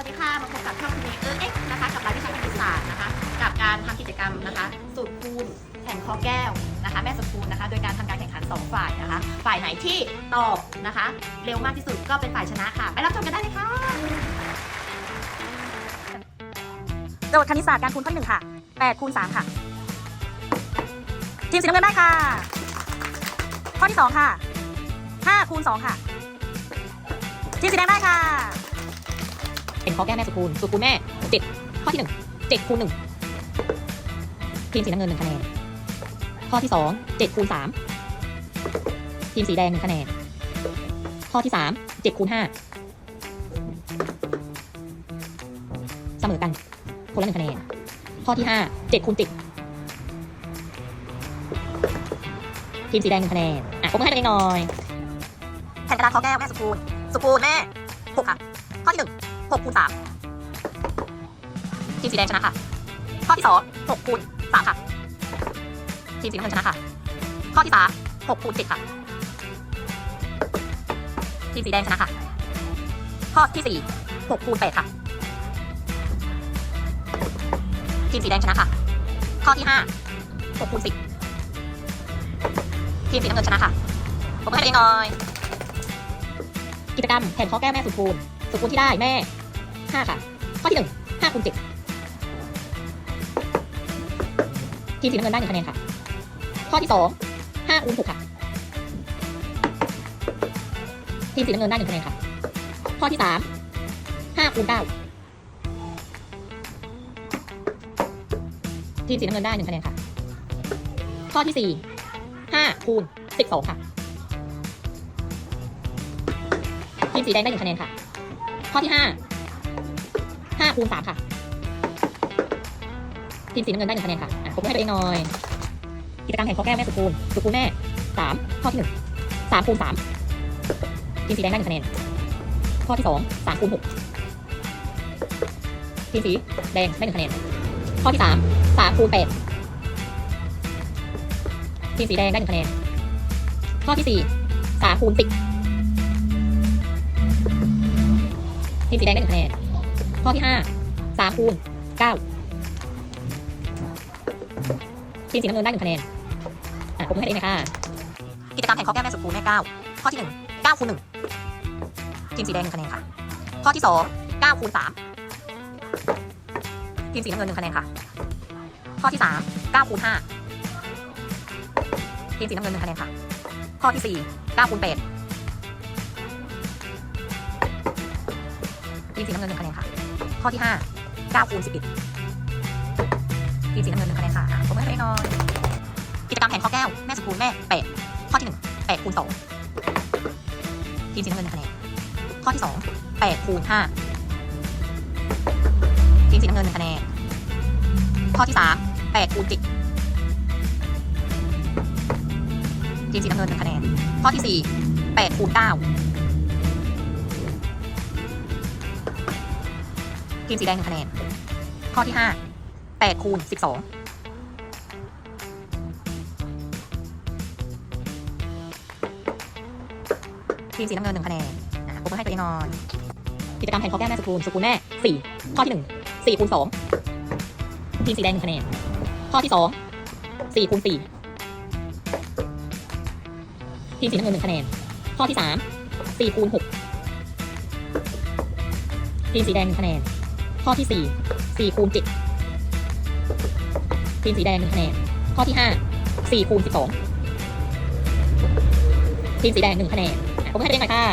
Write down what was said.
วัสดีค่ะมาพบกับช่องคุณเอเอ็กนะคะ กับรายวิชาคณิตศาสตร์นะคะ กับการทำกิจกรรมนะคะ สูตรคูณแข่งคอแก้วนะคะ แม่สมคูณนะคะ โดยการทำการแข่งขัน 2 ฝ่ายนะคะ ฝ่ายไหนที่ตอบนะคะ เร็วมากที่สุดก็เป็นฝ่ายชนะค่ะ ไปรับชมกันได้เลยค่ะโจทย์คณิตศาสตร์การคูณข้อหนึ่งค่ะ8คูณ3ค่ะ ทีมสีน้ำเงินได้ค่ะ ข้อที่ 2 ค่ะ5คูณ2ค่ะ ทีมสีแดงได้ค่ะ เป็นข้อแก้แม่สุคูณสุคูณแม่เจ็ดข้อที่หนึ่งเจ็ดคูณหนึ่งทีมสีน้ำเงินหนึ่งคะแนน ข้อที่สองเจ็ดคูณสามทีมสีแดงหนึ่งคะแนน ข้อที่สามเจ็ดคูณห้าเสมอกันคนละหนึ่งคะแนน ข้อที่ห้าเจ็ดคูณเจ็ดทีมสีแดงหนึ่งคะแนน อะผมให้ตัวเองหน่อยแผ่นกระดาษข้อแก้วแม่สุคูณสุคูณแม่6ค่ะ ข้อที่ 6คูณ3ทีมสีแดงชนะค่ะ ข้อที่2 6คูณ3ค่ะ ทีมสีน้ำเงินชนะค่ะ ข้อที่3 6คูณ7ค่ะ ทีมสีแดงชนะค่ะ ข้อที่4 6คูณ8ค่ะ ทีมสีแดงชนะค่ะ ข้อที่5 6คูณ10ทีมสีน้ำเงินชนะค่ะผมให้เองหน่อย กิจกรรมแผ่นข้อแก้วแม่สุดคูณสุดคูณที่ได้แม่ 5ค่ะ ข้อที่1 5คูณ7ทีมสีน้ำเงินได้หนึ่งคะแนนค่ะ ข้อที่2 5คูณ6ค่ะ ทีมสีน้ำเงินได้หนึ่งคะแนนค่ะ ข้อที่3 5คูณ9ทีมสีน้ำเงินได้หนึ่งคะแนนค่ะ ข้อที่4 5คูณ12ค่ะ ทีมสีแดงได้หนึ่งคะแนนค่ะ ข้อที่5 5คูณ3ค่ะ ทีมสีน้ำเงินได้หนึ่งคะแนนค่ะอะผมให้ตัวเองหน่อย กิจกรรมแข่งข้อแก้วแม่สุคูณสุคูณแม่ 3 ข้อที่ 1 3คูณ3ทีมสีแดงได้หนึ่งคะแนน ข้อที่ 2 3คูณ6ทีมสีแดงได้หนึ่งคะแนน ข้อที่ 3 3คูณ8ทีมสีแดงได้หนึ่งคะแนน ข้อที่ 4 3คูณ10ทีมสีแดงได้หนึ่งคะแนน ข้อที่5 3คูณ9ทีมสีน้ำเงินได้หนึ่งคะแนนอะผมให้เองนะคะกิจกรรมแข่งข้อแก้วแม่สุคูณแม่9ข้อที่1 9คูณ1ทีมสีแดง1คะแนนค่ะ ข้อที่2 9คูณ3ทีมสีน้ำเงิน1คะแนนค่ะ ข้อที่3 9คูณ5ทีมสีน้ำเงิน1คะแนนค่ะ ข้อที่4 9คูณ8ทีมสีน้ำเงิน1คะแนนค่ะ ข้อที่5 9คูณ11ทีมสีน้ำเงิน1คะแนนค่ะอะผมให้ไปหน่อยกิจกรรมแข่งข้อแก้ว แม่สุคูณแม่8ข้อที่1 8คูณ2ทีมสีน้ำเงิน1คะแนนข้อที่2 8คูณ5ทีมสีน้ำเงิน1คะแนนข้อที่3 8คูณ7ทีมสีน้ำเงิน1คะแนนข้อที่4 8คูณ9 ทีมสีแดง1คะแนน ข้อที่5 8คูณ12ทีมสีน้ำเงินหนึ่งคะแนนอะผมให้ตัวเองน่อยกิจกรรมแข่งข้อแก้วแม่สุคูณสุคูณแม่สี่ข้อที่หนึ่งสี่คูณสองทีมสีแดงหนึ่งคะแนน ข้อที่สองสี่คูณสี่ทีมสีน้ำเงินหนึ่งคะแนน ข้อที่สามสี่คูณหกทีมสีแดงหนึ่งคะแนน ข้อที่สี่สี่คูณเจ็ดทีมสีแดงหนึ่งคะแนน ข้อที่ห้าสี่คูณสิบสองทีมสีแดงหนึ่งคะแนนผมให้เรียงหน่อยค่ะ